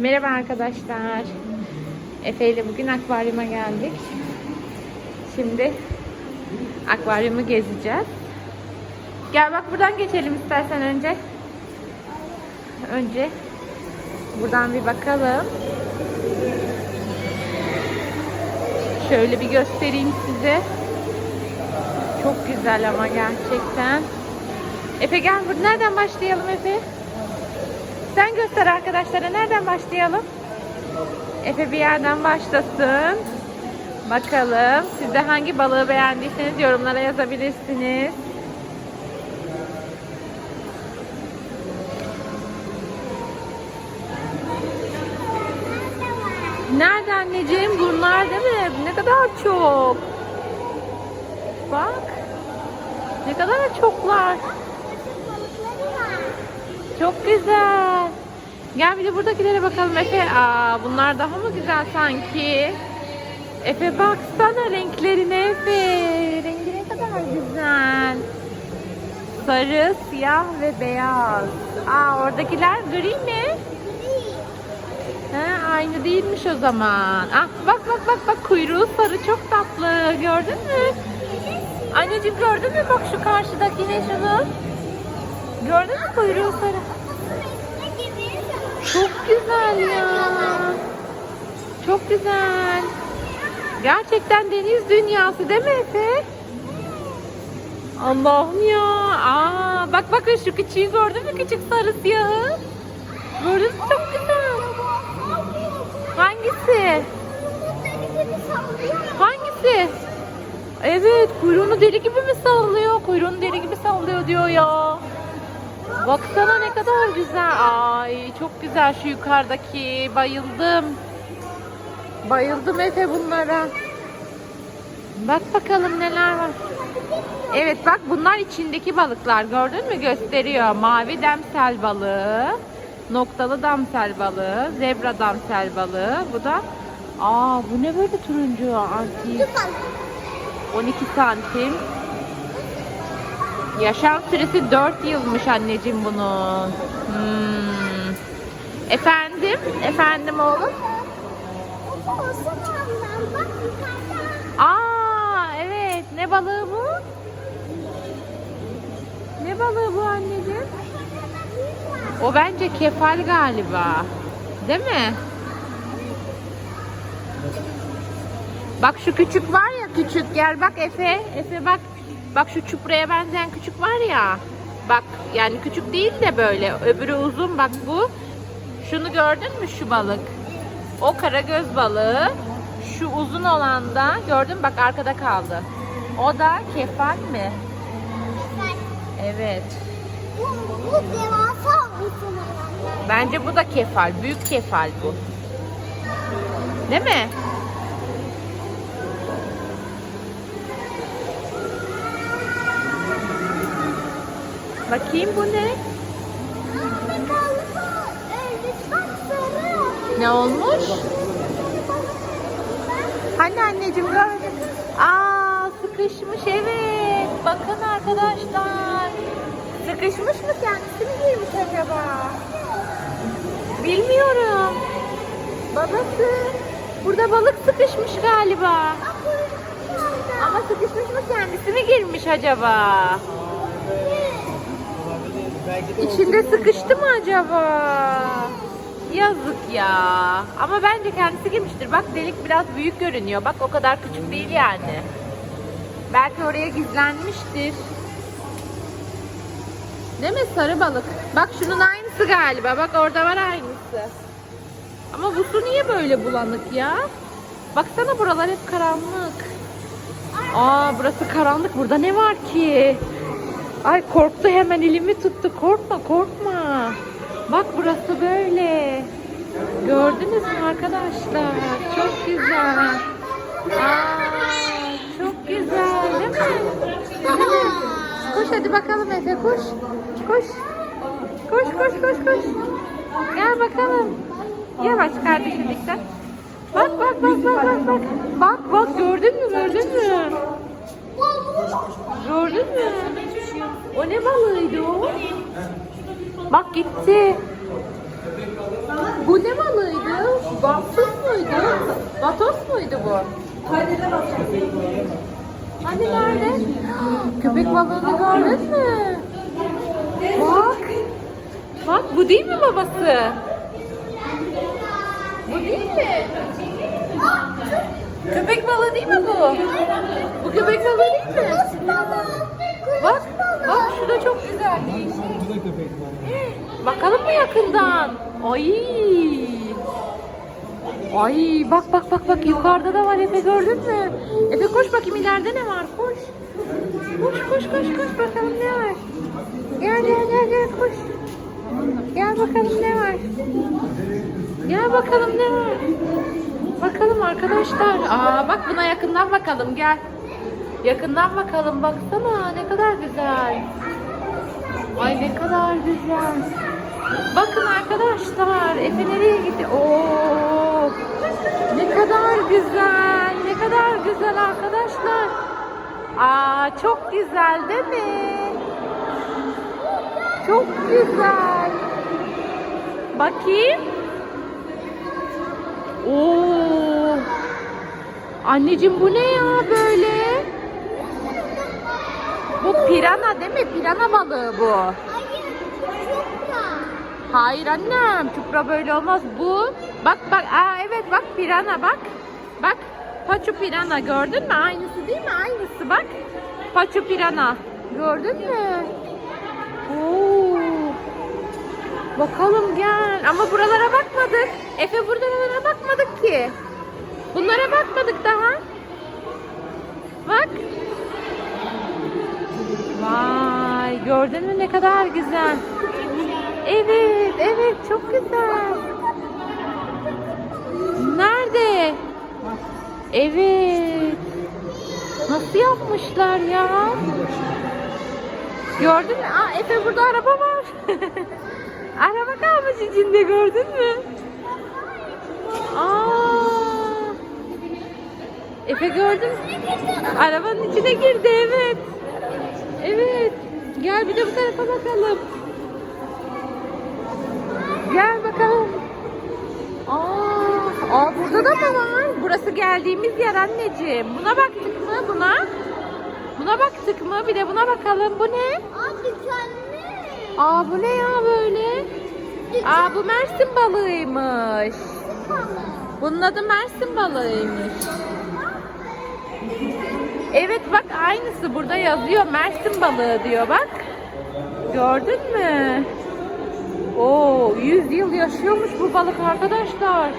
Merhaba arkadaşlar. Efe ile bugün akvaryuma geldik. Şimdi akvaryumu gezeceğiz. Gel bak buradan geçelim istersen önce. Önce buradan bir bakalım. Şöyle bir göstereyim size. Çok güzel ama gerçekten. Efe gel nereden başlayalım Efe? Göster arkadaşlara nereden başlayalım? Efe bir yerden başlasın. Bakalım siz de hangi balığı beğendiyseniz yorumlara yazabilirsiniz. Nerede anneciğim? Bunlar değil mi? Ne kadar çok. Bak. Ne kadar çoklar. Çok güzel. Gel bir de buradakilere bakalım Efe. Aa, bunlar daha mı güzel sanki? Efe baksana renklerine Efe. Rengi ne kadar güzel. Sarı, siyah ve beyaz. Aa oradakiler gri mi? Ha, aynı değilmiş o zaman. Ah bak bak bak bak kuyruğu sarı çok tatlı. Gördün mü? Anneciğim gördün mü bak şu karşıdaki ne şunu? Gördün mü kuyruğu sarı? Güzel ya. Çok güzel. Gerçekten deniz dünyası değil mi Efe? Allah'ım ya. Aa, bak bakın şu küçüğü gördün mü küçük sarı siyahı? Gördün mü çok güzel. Hangisi? Hangisi? Evet kuyruğunu deli gibi mi sallıyor? Kuyruğunu deli gibi sallıyor diyor ya. Baksana ne kadar güzel. Ay çok güzel şu yukarıdaki. Bayıldım. Bayıldım Efe bunlara. Bak bakalım neler var. Evet bak bunlar içindeki balıklar. Gördün mü? Gösteriyor. Mavi demsel balığı. Noktalı damsel balığı. Zebra damsel balığı. Bu da Aa bu ne böyle turuncu antik. 12 santim. Yaşam süresi 4 yılmış anneciğim bunun. Hmm. Efendim? Efendim oğlum? Aa evet. Ne balığı bu? Ne balığı bu anneciğim? O bence kefal galiba. Değil mi? Bak şu küçük var ya küçük gel bak Efe. Efe bak. Bak şu çupraya benzeyen küçük var ya. Bak yani küçük değil de böyle. Öbürü uzun bak bu. Şunu gördün mü şu balık? O karagöz balığı. Şu uzun olan da gördün mü bak arkada kaldı. O da kefal mi? Evet. Bu devasa olsun. Bence bu da kefal. Büyük kefal bu. Değil mi? Bakayım bu ne? Ne olmuş? Hani anneciğim gördün. Aa sıkışmış evet. Bakın arkadaşlar. Sıkışmış mı kendisi mi girmiş acaba? Bilmiyorum. Babası. Burada balık sıkışmış galiba. Ama sıkışmış mı kendisi mi girmiş acaba? İçinde sıkıştı mı acaba? Yazık ya. Ama bence kendisi girmiştir. Bak delik biraz büyük görünüyor. Bak o kadar küçük değil yani. Belki oraya gizlenmiştir. Değil mi sarı balık? Bak şunun aynısı galiba. Bak orada var aynısı. Ama bu su niye böyle bulanık ya? Baksana buralar hep karanlık. Aa burası karanlık. Burada ne var ki? Ay korktu hemen elimi tuttu. Korkma korkma. Bak burası böyle. Gördünüz mü arkadaşlar? Çok güzel. Aa, çok güzel değil mi? Değil mi? Koş hadi bakalım Efe koş. Koş. Koş koş koş koş. Gel bakalım. Yavaş kardeşim dikkat. Bak bak bak bak bak bak. Bak bak gördün mü gördün mü? Gördün mü? O ne balığıydı o? Bak gitti. Bu ne balığıydı? Vapsus muydu? Vatos muydu bu? Hani nerede? Köpek balığını gördün mü? Bak. Bak bu değil mi babası? Bu değil mi? Köpek balığı değil mi bu? Bu köpek balığı değil mi? Bak, bak şu da çok güzel. Bakalım mı yakından? Ay. Ay bak bak bak bak yukarıda da var Efe gördün mü? Efe koş bakayım ileride ne var koş. Koş koş koş koş bakalım ne var. Gel gel gel gel koş. Gel bakalım ne var. Gel bakalım ne var. Bakalım arkadaşlar. Aa bak buna yakından bakalım gel. Yakından bakalım baksana ne kadar güzel. Ay ne kadar güzel. Bakın arkadaşlar Efe nereye gitti? Oo! Ne kadar güzel. Ne kadar güzel arkadaşlar. Aa çok güzel değil mi? Çok güzel. Bakayım. Oo! Anneciğim bu ne ya böyle? Bu pirana değil mi? Pirana balığı bu. Hayır, da. Hayır annem, çupra böyle olmaz. Bu, bak bak, aa evet bak pirana bak. Bak, paçu pirana gördün mü? Aynısı değil mi? Aynısı bak. Paçu pirana. Gördün mü? Oo. Bakalım gel. Ama buralara bakmadık. Efe buralara bakmadık ki. Bunlara bakmadık daha. Bak. Gördün mü ne kadar güzel. Evet, evet çok güzel. Nerede? Evet. Nasıl yapmışlar ya? Gördün mü? Aa, Efe burada araba var. araba kalmış içinde gördün mü? Aa. Efe gördün mü? Arabanın içine girdi evet. Evet. Gel bir de bu tarafa bakalım. Gel bakalım. Aa, aa burada da mı var? Burası geldiğimiz yer anneciğim. Buna baktık mı buna? Buna baktık mı? Bir de buna bakalım. Bu ne? Aa, dikenli. Aa bu ne ya böyle? Aa bu Mersin balığıymış. Bunun adı Mersin balığıymış. Evet bak aynısı burada yazıyor. Mersin balığı diyor bak. Gördün mü? Oo 100 yıl yaşıyormuş bu balık arkadaşlar.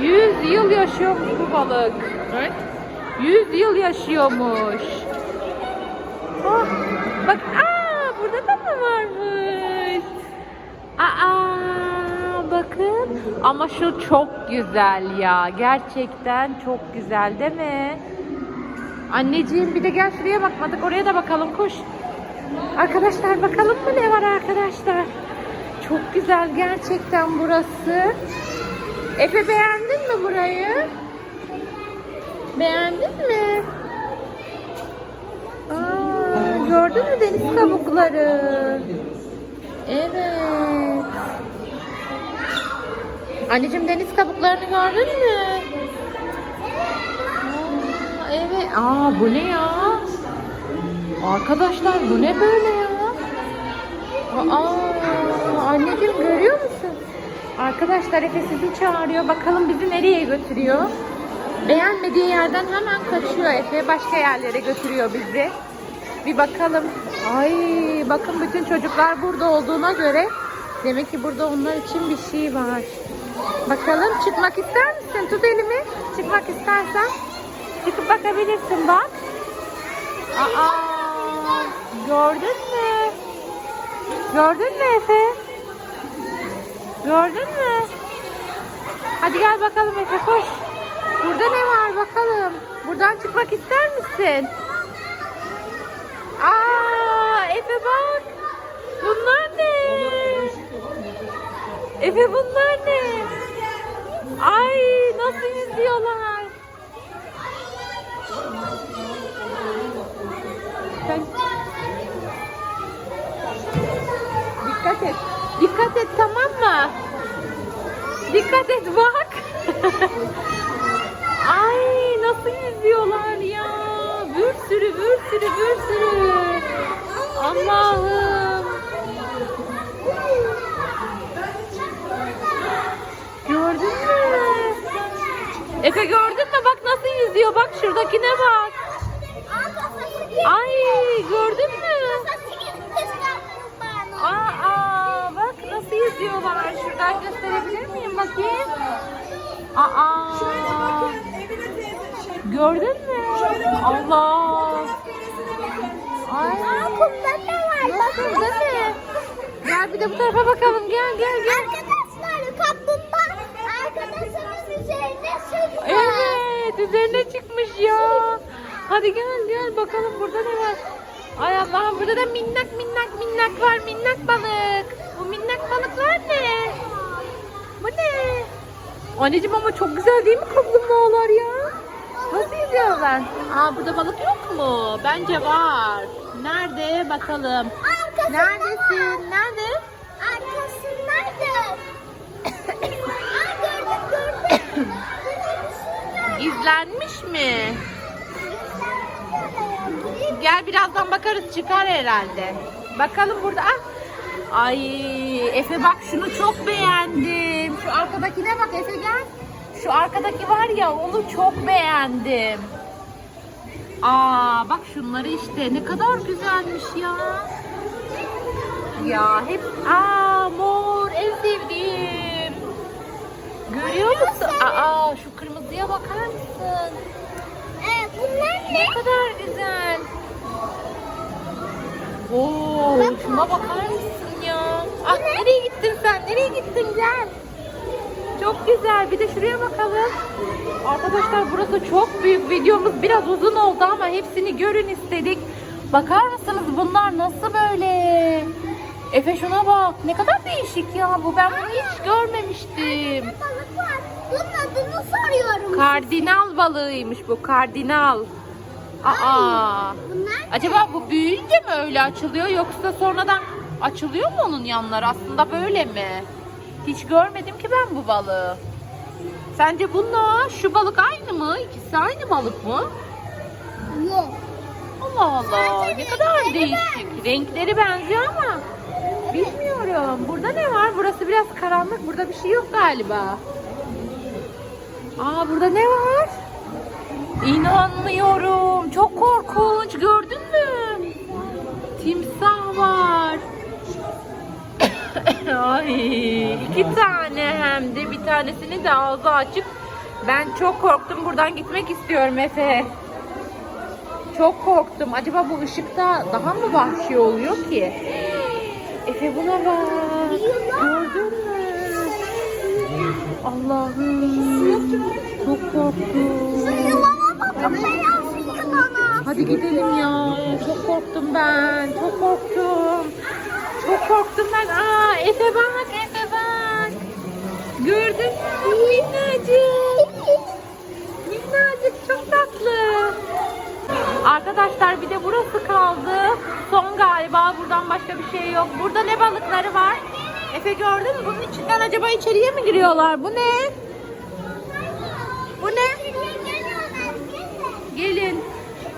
100 yıl yaşıyormuş bu balık. Evet. 100 yıl yaşıyormuş. Oh, bak aa burada da mı varmış? Aa bakın ama şu çok güzel ya. Gerçekten çok güzel değil mi? Anneciğim bir de gel şuraya bakmadık. Oraya da bakalım koş. Arkadaşlar bakalım mı ne var arkadaşlar? Çok güzel gerçekten burası. Efe beğendin mi burayı? Beğendin mi? Aa, gördün mü deniz kabukları? Evet. Anneciğim deniz kabuklarını gördün mü? Evet. Aa bu ne ya? Arkadaşlar bu ne böyle ya? Aa, anneciğim görüyor musun? Arkadaşlar Efe sizi çağırıyor. Bakalım bizi nereye götürüyor? Beğenmediği yerden hemen kaçıyor Efe. Başka yerlere götürüyor bizi. Bir bakalım. Ay bakın bütün çocuklar burada olduğuna göre demek ki burada onlar için bir şey var. Bakalım çıkmak ister misin? Tut elimi. Çıkmak istersen çıkıp bakabilirsin bak. Aa, gördün mü? Gördün mü Efe? Gördün mü? Hadi gel bakalım Efe koş. Burada ne var bakalım. Buradan çıkmak ister misin? Aa Efe bak. Bunlar ne? Efe bunlar ne? Ay nasıl yüzüyorlar? Dikkat et. Dikkat et tamam mı? Dikkat et bak. Ay nasıl yüzüyorlar ya. Bir sürü bir sürü bir sürü. Allah'ım. Gördün mü? Efe gördün mü? Bak nasıl yüzüyor. Bak şuradakine bak. Ay gördün mü? Nasıl yüzüyorlar. Şuradan gösterebilir miyim bakayım? Aa. Gördün mü? Allah. Ay. Aa kumda ne var? Nasıl değil mi? Gel bir de bu tarafa bakalım. Gel gel gel. Arkadaşlar kaplumbağa arkadaşımız üzerine sürüyor. Evet üzerine çıkmış ya. Hadi gel gel bakalım burada ne var. Ay Allah'ım burada da minnak minnak minnak var minnak balık. Bu minnak balıklar ne? Bu ne? Anneciğim ama çok güzel değil mi kaplumbağalar ya? Nasıl yüzüyorlar? Aa burada balık yok mu? Bence var. Nerede bakalım. Arkasında var. Neredesin? Nerede? Arkasındaydı. Aa gördüm gördüm. Gizlenmiş mi? Gel birazdan bakarız çıkar herhalde. Bakalım burada. Ah. Ay Efe bak şunu çok beğendim. Şu arkadakine bak Efe gel. Şu arkadaki var ya onu çok beğendim. Aa bak şunları işte ne kadar güzelmiş ya. Ya hep aa mor en sevdiğim. Görüyor musun? Aa şu kırmızıya bakar mısın? Evet bunlar Ne ne? kadar güzel. Oo, şuna bakar mısın ya? Ah nereye gittin sen? Nereye gittin? Gel. Çok güzel. Bir de şuraya bakalım. Arkadaşlar burası çok büyük. Videomuz biraz uzun oldu ama hepsini görün istedik. Bakar mısınız bunlar nasıl böyle? Efe şuna bak. Ne kadar değişik ya bu. Ben bunu hiç görmemiştim. Balık var. Bunun adını soruyorum. Kardinal balığıymış bu. Kardinal. Aa. Bunlar Acaba bu büyüyünce mi öyle açılıyor yoksa sonradan açılıyor mu onun yanları? Aslında böyle mi? Hiç görmedim ki ben bu balığı. Sence bununla şu balık aynı mı? İkisi aynı balık mı? yok. Allah Allah. Sadece Ne kadar renkleri değişik. Renkleri benziyor ama bilmiyorum. Burada ne var? Burası biraz karanlık. Burada bir şey yok galiba. Aa burada ne var? İnanmıyorum. Çok korkunç. Gördün mü? Timsah var. Ay, iki tane hem de bir tanesinin de ağzı açık. Ben çok korktum. Buradan gitmek istiyorum Efe. Çok korktum. Acaba bu ışıkta daha mı vahşi oluyor ki? Efe buna bak. Gördün mü? Allah'ım. Çok korktum. Hadi gidelim ya. Çok korktum ben. Çok korktum. Çok korktum ben. Aa Efe bak, Efe bak. Gördün mü? Minnacık. Minnacık çok tatlı. Arkadaşlar bir de burası kaldı. Son galiba. Buradan başka bir şey yok. Burada ne balıkları var? Efe gördün mü? Bunun içinden acaba içeriye mi giriyorlar? Bu ne? Bu ne? Gelin.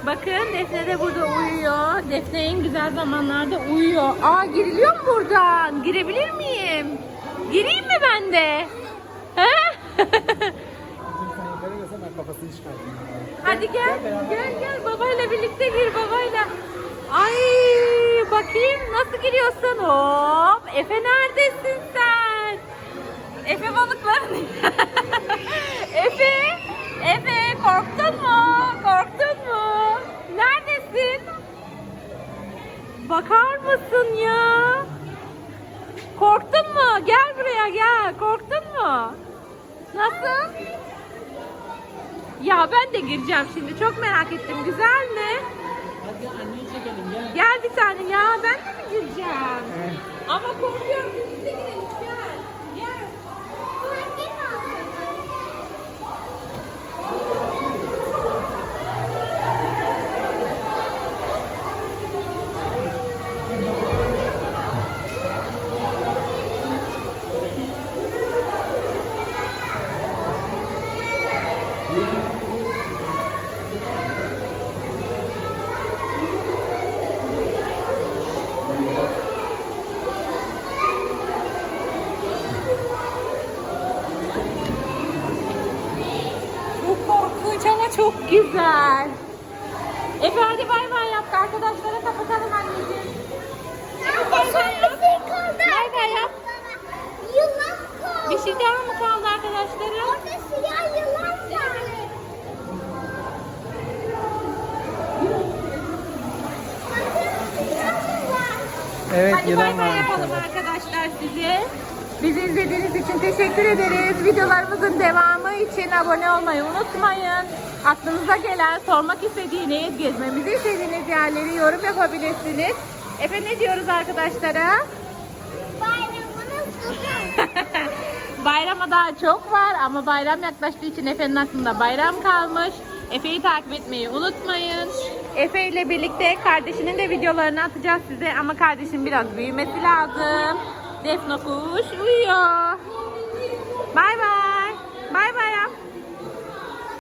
Bakın Defne de burada uyuyor. Defne en güzel zamanlarda uyuyor. Aa giriliyor mu buradan? Girebilir miyim? Gireyim mi ben de? Çıkartayım. Hadi gel. Gel gel babayla birlikte gir babayla. Ay bakayım nasıl giriyorsun? Hop. Efe neredesin sen? Efe balıkların. Bakar mısın ya? Korktun mu? Gel buraya gel. Korktun mu? Nasıl? Ya ben de gireceğim şimdi. Çok merak ettim. Güzel mi? Hadi anneyi çekelim gel. Gel bir tane ya. Ben de mi gireceğim? Ama korkuyorum. Çok güzel. Efe hadi bay bay yap. Arkadaşlara kapatalım anneciğim. Son bir şey kaldı. Bay bay yap. Yılan kaldı. Bir şey daha mı kaldı arkadaşlarım? Orada siyah yılan var. Evet Hadi yılan bay bay yapalım arkadaşlar size. Bizi izlediğiniz için teşekkür ederiz. Videolarımızın devamı için abone olmayı unutmayın. Aklınıza gelen, sormak istediğiniz, gezmemizi istediğiniz yerleri yorum yapabilirsiniz. Efe ne diyoruz arkadaşlara? Bayramınız kutlu. Bayrama daha çok var ama bayram yaklaştığı için Efe'nin aklında bayram kalmış. Efe'yi takip etmeyi unutmayın. Efe ile birlikte kardeşinin de videolarını atacağız size ama kardeşim biraz büyümesi lazım. Defne kuş uyuyor. Bay bay. Bay bay.